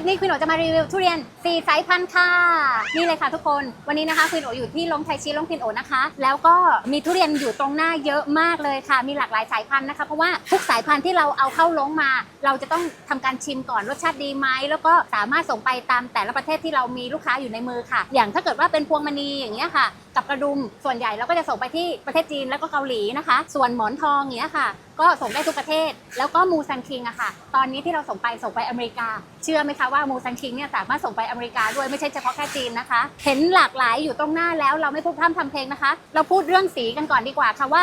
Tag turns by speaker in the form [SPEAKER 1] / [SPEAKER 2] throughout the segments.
[SPEAKER 1] ลิปนี้ควินโอจะมารีวิวทุเรียน4สายพันธุ์ค่ะ นี่เลยค่ะทุกคน วันนี้นะคะควินโออยู่ที่ลงไทยชีลงควินโอนะคะ แล้วก็มีทุเรียนอยู่ตรงหน้าเยอะมากเลยค่ะ มีหลากหลายสายพันธุ์นะคะ เพราะว่าทุกสายพันธุ์ที่เราเอาเข้าลงมา เราจะต้องทำการชิมก่อนรสชาติดีไหม แล้วก็สามารถส่งไปตามแต่ละประเทศที่เรามีลูกค้าอยู่ในมือค่ะ อย่างถ้าเกิดว่าเป็นพวงมณีอย่างเงี้ยค่ะกับกระดุมส่วนใหญ่เราก็จะส่งไปที่ประเทศจีนแล้วก็เกาหลีนะคะ ส่วนหมอนทองอย่างเงี้ยค่ะ ก็ส่งได้ทุกประเทศ แล้วก็มูซันคิงอะค่ะ ตอนนี้ที่เราส่งไปส่งไปอเมริกา เชื่อไหมคะว่ามูซันคิงเนี่ยสามารถส่งไปอเมริกาด้วยไม่ใช่เฉพาะแค่จีนนะคะ เห็นหลากหลายอยู่ตรงหน้าแล้วเราไม่พูดพร่ำทำเพลงนะคะ เราพูดเรื่องสีกันก่อนดีกว่าค่ะว่า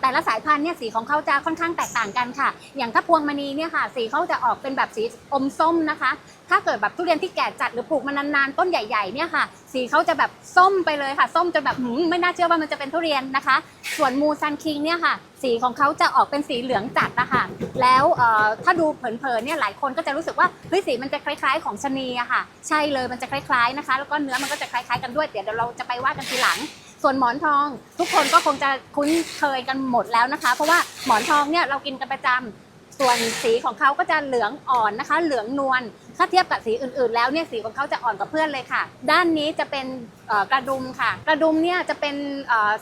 [SPEAKER 1] แต่ละสายพันธุ์เนี่ยสีของเขาจะค่อนข้างแตกต่างกันค่ะ อย่างถ้าพวงมณีเนี่ยค่ะ สีเขาจะออกเป็นแบบสีอมส้มนะคะ ถ้าเกิดแบบทุเรียนที่แก่จัดหรือปลูกมานานๆต้นใหญ่ๆเนี่ยค่ะ สีเขาจะแบบส้มไปเลยค่ะ ส้มจนแบบหืมไม่น่าเชื่อว่ามันจะเป็นทุเรียนนะคะ ส่วนมูซันคิงเนี่ยค่ะ สีของเขาจะออกเป็นสีเหลืองจัดนะคะแล้วถ้าดูเผินๆเนี่ยหลายคนก็จะรู้สึกว่าเฮ้ยสีมันจะคล้าย ๆ ของชะนีอะค่ะ ใช่เลยมันจะคล้ายๆนะคะ แล้วก็เนื้อมันก็จะคล้ายๆกันด้วยเดี๋ยวเราจะไปว่ากันทีหลัง ส่วนหมอนทองทุกคนก็คงจะคุ้นเคยกันหมดแล้วนะคะ เพราะว่าหมอนทองเนี่ยเรากินกันประจำส่วนสีของเขาก็จะเหลืองอ่อนนะคะ เหลืองนวลถ้าเทียบกับสีอื่นๆ แล้วเนี่ยสีของเขาจะอ่อนกว่าเพื่อนเลยค่ะ ด้านนี้จะเป็นกระดุมค่ะ กระดุมเนี่ยจะเป็น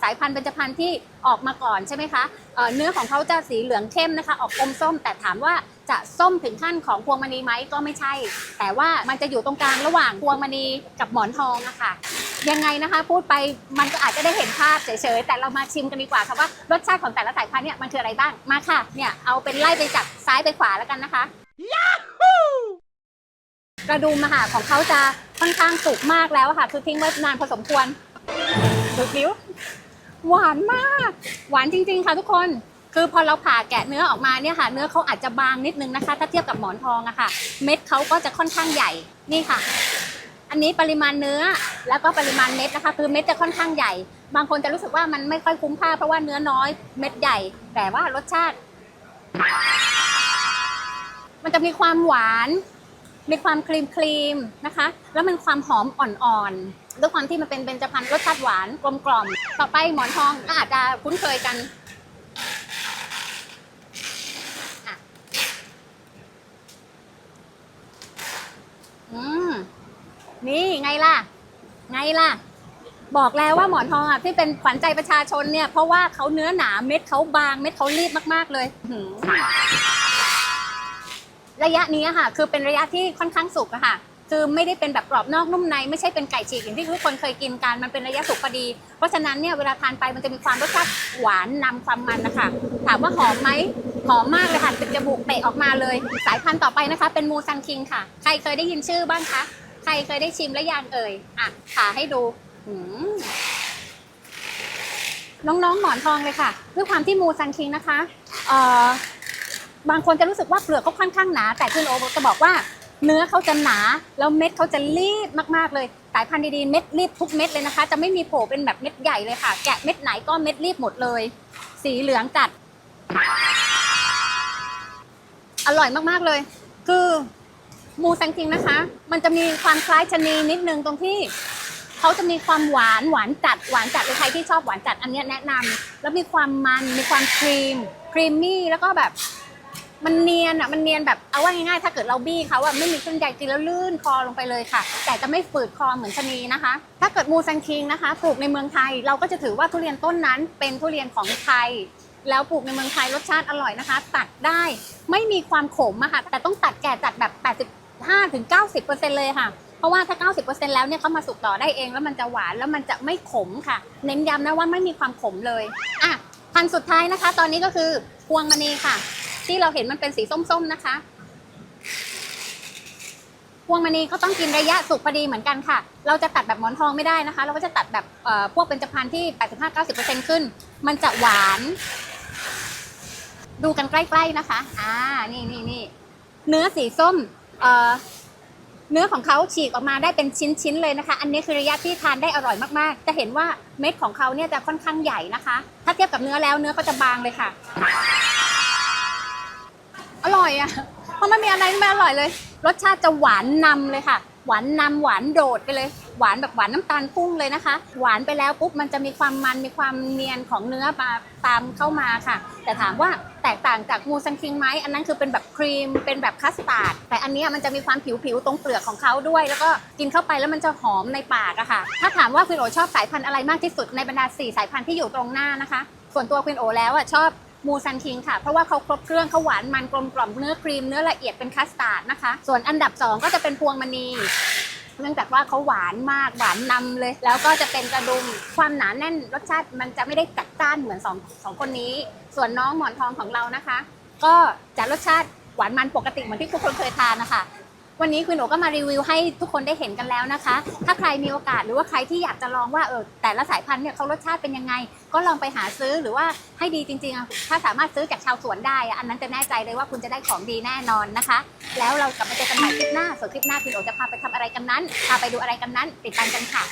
[SPEAKER 1] สายพันธุ์เบญจพรรณที่ออกมาก่อนใช่ไหมคะเอ่อเนื้อของเขาจะสีเหลืองเข้มนะคะ ออกอมส้ม แต่ถามว่าจะส้มถึงขั้นของพวงมณีไหมก็ไม่ใช่ แต่ว่ามันจะอยู่ตรงกลางระหว่างพวงมณีกับหมอนทองอะค่ะ ยังไงนะคะ พูดไปมันก็อาจจะได้เห็นภาพเฉยๆแต่เรามาชิมกันดีกว่าค่ะว่ารสชาติของแต่ละสายพันธุ์เนี่ยมันคืออะไรบ้างมาค่ะเนี่ยเอาเป็นไล่ไปจากซ้ายไปขวาแล้วกันนะคะกระดุมอะค่ะของเขาจะค่อนข้างสุกมากแล้วค่ะ คือทิ้งไว้นานพอสมควรดูนิ้วหวานมาก หวานจริง ๆ ค่ะทุกคนคือพอเราผ่าแกะเนื้อออกมาเนี่ยค่ะเนื้อเขาอาจจะบางนิดนึงนะคะ ถ้าเทียบกับหมอนทองอะค่ะ เม็ดเขาก็จะค่อนข้างใหญ่นี่ค่ะ อันนี้ปริมาณเนื้อแล้วก็ปริมาณเม็ดนะคะ คือเม็ดจะค่อนข้างใหญ่ บางคนจะรู้สึกว่ามันไม่ค่อยคุ้มค่าเพราะว่าเนื้อน้อยเม็ดใหญ่ แต่ว่ารสชาติ มันจะมีความหวาน มีความครีมครีมๆนะคะ แล้วมันความหอมอ่อนๆด้วยความที่มันเป็นเบญจพรรณรสชาติหวานกลมกล่อม ต่อไปหมอนทองก็อาจจะคุ้นเคยกันอะอืม นี่ไงล่ะ ไงล่ะ บอกแล้วว่าหมอนทองอะที่เป็นขวัญใจประชาชนเนี่ยเพราะว่าเขาเนื้อหนาเม็ดเขาบางเม็ดเขารีบมากๆเลยหือระยะนี้ค่ะ คือเป็นระยะที่ค่อนข้างสุกอะค่ะ คือไม่ได้เป็นแบบกรอบนอกนุ่มในไม่ใช่เป็นไก่ฉีกอย่างที่ทุกคนเคยกินกันมันเป็นระยะสุกพอดี เพราะฉะนั้นเนี่ยเวลาทานไปมันจะมีความรสชาติหวานนำความมันนะคะถามว่าหอมไหมหอมมากเลยค่ะติดจมูกเตะออกมาเลย สายพันธุ์ต่อไปนะคะ เป็นมูซันคิงค่ะ ใครเคยได้ยินชื่อบ้างคะ ใครเคยได้ชิมและยังเอ่ยอะผ่าให้ดูหืมน้องๆหมอนทองเลยค่ะด้วยความที่มูซันคิงนะคะเอ่อบางคนจะรู้สึกว่าเปลือกเขาค่อนข้างหนา แต่คุณโอจะบอกว่าเนื้อเขาจะหนา แล้วเม็ดเขาจะรีบมากๆเลยสายพันธุ์ดีๆเม็ดรีบทุกเม็ดเลยนะคะ จะไม่มีโผล่เป็นแบบเม็ดใหญ่เลยค่ะ แกะเม็ดไหนก็เม็ดรีบหมดเลย สีเหลืองจัด อร่อยมากๆเลย คือ มูซังคิงนะคะ มันจะมีความคล้ายชะนีนิดนึงตรงที่เขาจะมีความหวานหวานจัดหวานจัดเลยใครที่ชอบหวานจัดอันเนี้ยแนะนำแล้วมีความมันมีความครีม ครีมมี่แล้วก็แบบมันเนียนอะมันเนียนแบบเอาว่าง่ายๆถ้าเกิดเราบี้เขาอะไม่มีเส้นใยกินแล้วลื่นคอลงไปเลยค่ะ แต่จะไม่ฝืดคอเหมือนชะนีนะคะ ถ้าเกิดมูซังคิงนะคะปลูกในเมืองไทย เราก็จะถือว่าทุเรียนต้นนั้นเป็นทุเรียนของไทย แล้วปลูกในเมืองไทยรสชาติอร่อยนะคะ ตัดได้ไม่มีความขมอะค่ะแต่ต้องตัดแก่จัดแบบ 85ถึง90เลยค่ะ เพราะว่าถ้า 90แล้วเนี่ยเขามาสุกต่อได้เองแล้วมันจะหวานแล้วมันจะไม่ขมค่ะ เน้นย้ำนะว่าไม่มีความขมเลยอะพันสุดท้ายนะคะ ตอนนี้ก็คือพวงมณีค่ะ ที่เราเห็นมันเป็นสีส้มๆนะคะ พวงมณีก็ต้องกินระยะสุกพอดีเหมือนกันค่ะ เราจะตัดแบบหมอนทองไม่ได้นะคะ เราก็จะตัดแบบเอ่อพวกเป็นจพันธุ์ที่ 85-90%ขึ้น มันจะหวาน ดูกันใกล้ ๆนะคะ อ่า นี่นี่นี่ เนื้อสีส้ม เเนื้อของเขาฉีกออกมาได้เป็นชิ้นๆเลยนะคะ อันนี้คือระยะที่ทานได้อร่อยมากๆ จะเห็นว่าเม็ดของเขาเนี่ยจะค่อนข้างใหญ่นะคะ ถ้าเทียบกับเนื้อแล้วเนื้อก็จะบางเลยค่ะ อร่อยอะเพราะไม่มีอะไรที่ไม่อร่อยเลย รสชาติจะหวานนำเลยค่ะ หวานนำหวานโดดไปเลย หวานแบบหวานน้ำตาลพุ่งเลยนะคะ หวานไปแล้วปุ๊บมันจะมีความมันมีความเนียนของเนื้อมาตามเข้ามาค่ะ แต่ถามว่า แตกต่างจากมูซันคิงไหมอันนั้นคือเป็นแบบครีมเป็นแบบคัสตาร์ดแต่อันนี้มันจะมีความผิวๆตรงเปลือกของเขาด้วย แล้วก็กินเข้าไปแล้วมันจะหอมในปากอะค่ะ ถ้าถามว่าคุณโอชอบสายพันธุ์อะไรมากที่สุดในบรรดาสี่สายพันธุ์ที่อยู่ตรงหน้านะคะ ส่วนตัวคุณโอแล้วอะชอบมูซันคิงค่ะ เพราะว่าเขาครบเครื่องเขาหวานมันกลมกล่อมเนื้อครีมเนื้อละเอียดเป็นคัสตาร์ดนะคะ ส่วนอันดับสองก็จะเป็นพวงมณี เนื่องจากว่าเขาหวานมากหวานนำเลย แล้วก็จะเป็นกระดุมความหนาแน่นรสชาติมันจะไม่ได้จัดจ้านเหมือนสองสองคนนี้ ส่วนน้องหมอนทองของเรานะคะ ก็จะรสชาติหวานมันปกติเหมือนที่ทุกคนเคยทานนะคะ วันนี้คุณโอก็มารีวิวให้ทุกคนได้เห็นกันแล้วนะคะ ถ้าใครมีโอกาสหรือว่าใครที่อยากจะลองว่าเออแต่ละสายพันธุ์เนี่ยเขารสชาติเป็นยังไง ก็ลองไปหาซื้อหรือว่าให้ดีจริงๆอะถ้าสามารถซื้อจากชาวสวนได้อะอันนั้นจะแน่ใจเลยว่าคุณจะได้ของดีแน่นอนนะคะ แล้วเรากลับมาเจอกันใหม่คลิปหน้าส่วนคลิปหน้าคุณโอจะพาไปทำอะไรกันนั้นพาไปดูอะไรกันนั้น ติดตามกันค่ะ